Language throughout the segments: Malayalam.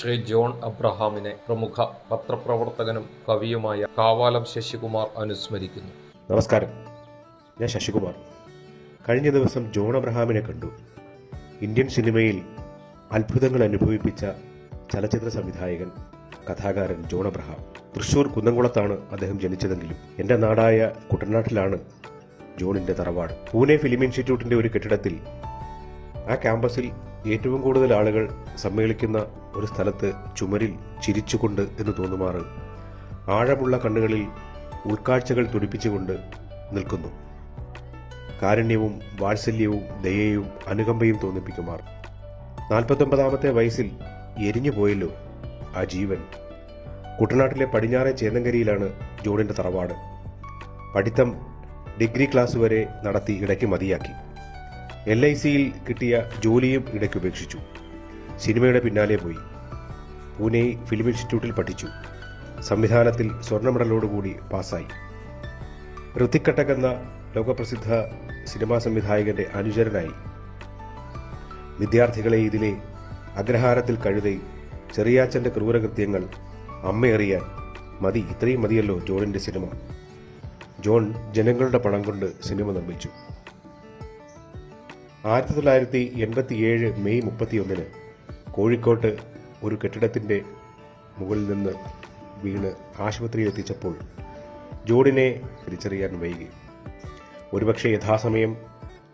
ശ്രീ ജോൺ അബ്രഹാമിനെ പ്രമുഖ പത്രപ്രവർത്തകനും കവിയുമായ കാവാലം ശശികുമാർ അനുസ്മരിക്കുന്നു. നമസ്കാരം. ഞാൻ ശശികുമാർ. കഴിഞ്ഞ ദിവസം ജോൺ അബ്രഹാമിനെ കണ്ടു. ഇന്ത്യൻ സിനിമയിൽ അത്ഭുതങ്ങൾ അനുഭവിപ്പിച്ച ചലച്ചിത്ര സംവിധായകൻ കഥാകാരൻ ജോൺ അബ്രഹാം. തൃശൂർ കുന്നംകുളത്താണ് അദ്ദേഹം ജനിച്ചതെങ്കിലും എന്റെ നാടായ കുട്ടനാട്ടിലാണ് ജോണിന്റെ തറവാട്. പൂനെ ഫിലിം ഇൻസ്റ്റിറ്റ്യൂട്ടിന്റെ ഒരു കെട്ടിടത്തിൽ ആ ക്യാമ്പസിൽ ഏറ്റവും കൂടുതൽ ആളുകൾ സമ്മേളിക്കുന്ന ഒരു സ്ഥലത്ത് ചുമരിൽ ചിരിച്ചുകൊണ്ട് എന്ന് തോന്നുമാറ്. ആഴമുള്ള കണ്ണുകളിൽ ഉൾക്കാഴ്ചകൾ തുടിപ്പിച്ചുകൊണ്ട് നിൽക്കുന്നു. കാരുണ്യവും വാത്സല്യവും ദയയും അനുകമ്പയും തോന്നിപ്പിക്കുമാർ. നാൽപ്പത്തൊമ്പതാമത്തെ വയസ്സിൽ എരിഞ്ഞു പോയല്ലോ ആ ജീവൻ. കുട്ടനാട്ടിലെ പടിഞ്ഞാറെ ചേന്നങ്കരിയിലാണ് ജോണിന്റെ തറവാട്. പഠിത്തം ഡിഗ്രി ക്ലാസ് വരെ നടത്തി ഇടയ്ക്ക് മതിയാക്കി. എൽ ഐ സിയിൽ കിട്ടിയ ജോലിയും ഇടയ്ക്ക് ഉപേക്ഷിച്ചു. സിനിമയുടെ പിന്നാലെ പോയി. പൂനെ ഫിലിം ഇൻസ്റ്റിറ്റ്യൂട്ടിൽ പഠിച്ചു. സംവിധാനത്തിൽ സ്വർണ മെഡലോടുകൂടി പാസ്സായി. ഋത്തിക്കട്ടക് എന്ന ലോകപ്രസിദ്ധ സിനിമാ സംവിധായകന്റെ അനുചരനായി. വിദ്യാർത്ഥികളെ ഇതിലെ അഗ്രഹാരത്തിൽ കഴുതി ചെറിയാച്ചന്റെ ക്രൂരകൃത്യങ്ങൾ അമ്മയറിയാൻ മതി ഇത്രയും മതിയല്ലോ ജോണിന്റെ സിനിമ. ജോൺ ജനങ്ങളുടെ പണം കൊണ്ട് സിനിമ നിർമ്മിച്ചു. ആയിരത്തി തൊള്ളായിരത്തി എൺപത്തിയേഴ് മെയ് മുപ്പത്തിയൊന്നിന് കോഴിക്കോട്ട് ഒരു കെട്ടിടത്തിന്റെ മുകളിൽ നിന്ന് വീണ് ആശുപത്രിയിൽ എത്തിച്ചപ്പോൾ ജോഡിനെ തിരിച്ചറിയാൻ വൈകി. ഒരുപക്ഷെ യഥാസമയം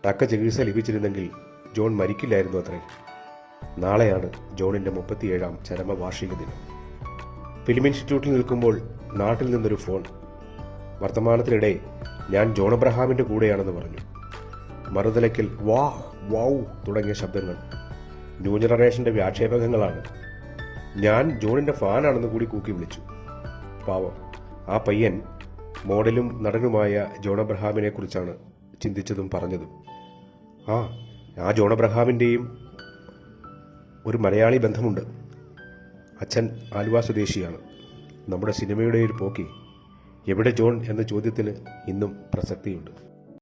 തക്ക ചികിത്സ ലഭിച്ചിരുന്നെങ്കിൽ ജോൺ മരിക്കില്ലായിരുന്നു അത്രേ. നാളെയാണ് ജോണിന്റെ മുപ്പത്തിയേഴാം ചരമവാർഷിക ദിനം. ഫിലിം ഇൻസ്റ്റിറ്റ്യൂട്ടിൽ നിൽക്കുമ്പോൾ നാട്ടിൽ നിന്നൊരു ഫോൺ. വർത്തമാനത്തിനിടെ ഞാൻ ജോൺ അബ്രഹാമിന്റെ കൂടെയാണെന്ന് പറഞ്ഞു. മറുതലയ്ക്കൽ വാ വൗ തുടങ്ങിയ ശബ്ദങ്ങൾ. ന്യൂ ജനറേഷന്റെ വ്യാക്ഷേപകങ്ങളാണ് ഞാൻ ജോണിന്റെ ഫാനാണെന്ന് കൂടി കൂക്കി വിളിച്ചു. പാവം ആ പയ്യൻ മോഡലും നടനുമായ ജോൺ അബ്രഹാമിനെ കുറിച്ചാണ് ചിന്തിച്ചതും പറഞ്ഞതും. ആ ആ ജോൺ അബ്രഹാമിന്റെയും ഒരു മലയാളി ബന്ധമുണ്ട്. അച്ഛൻ ആലുവ സ്വദേശിയാണ്. നമ്മുടെ സിനിമയുടെ ഒരു പോക്കി. എവിടെ ജോൺ എന്ന ചോദ്യത്തിന് ഇന്നും പ്രസക്തിയുണ്ട്.